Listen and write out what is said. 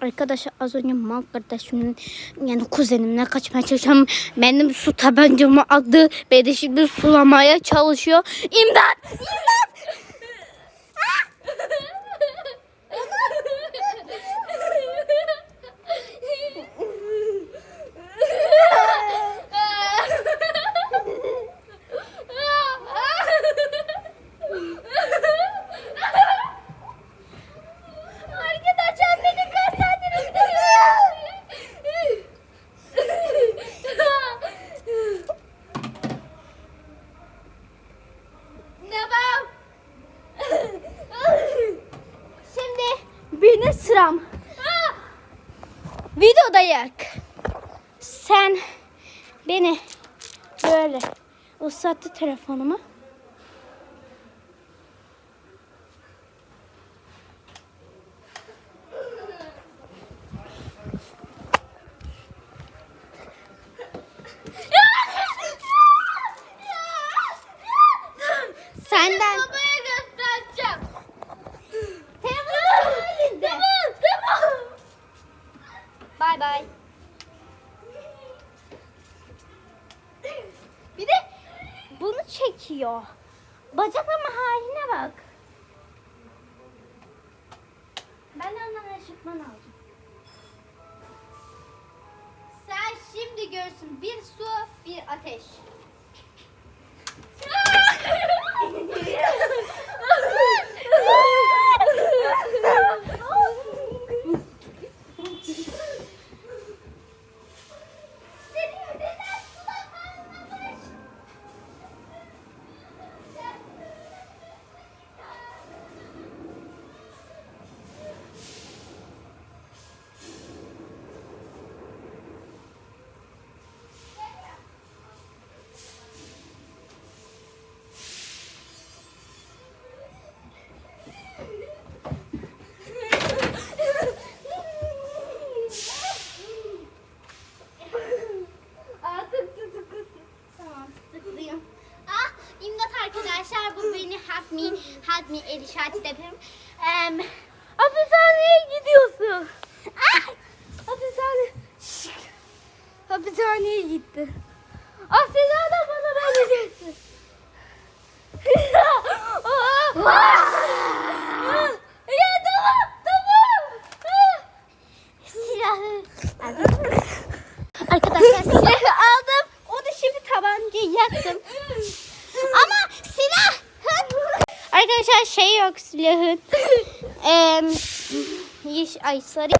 Arkadaşlar az önce mal kardeşimin yani kuzenimle kaçmaya çalışıyorum. Benim su tabancamı aldı. Beni şimdi sulamaya çalışıyor. İmdat! İmdat! Benim sıram. Videodayız. Sen beni böyle uzattı telefonumu. Senden. Çekiyor. Bacaklama haline bak. Ben ondan eşitman alacağım. Sen şimdi görsün bir su bir ateş. Help me help me el işareti yapıyorum. Um, hapishaneye gidiyorsun. Ah! Hapishane. Şık. Hapishaneye gitti. Ah Seda da bana vereceksin. ya tamam tamam. Silahı. Arkadaşlar silahı aldım. Onu şimdi tabancayı yaktım. Ama. Arkadaşlar şey yok silahın. Eee yeş ay sarı.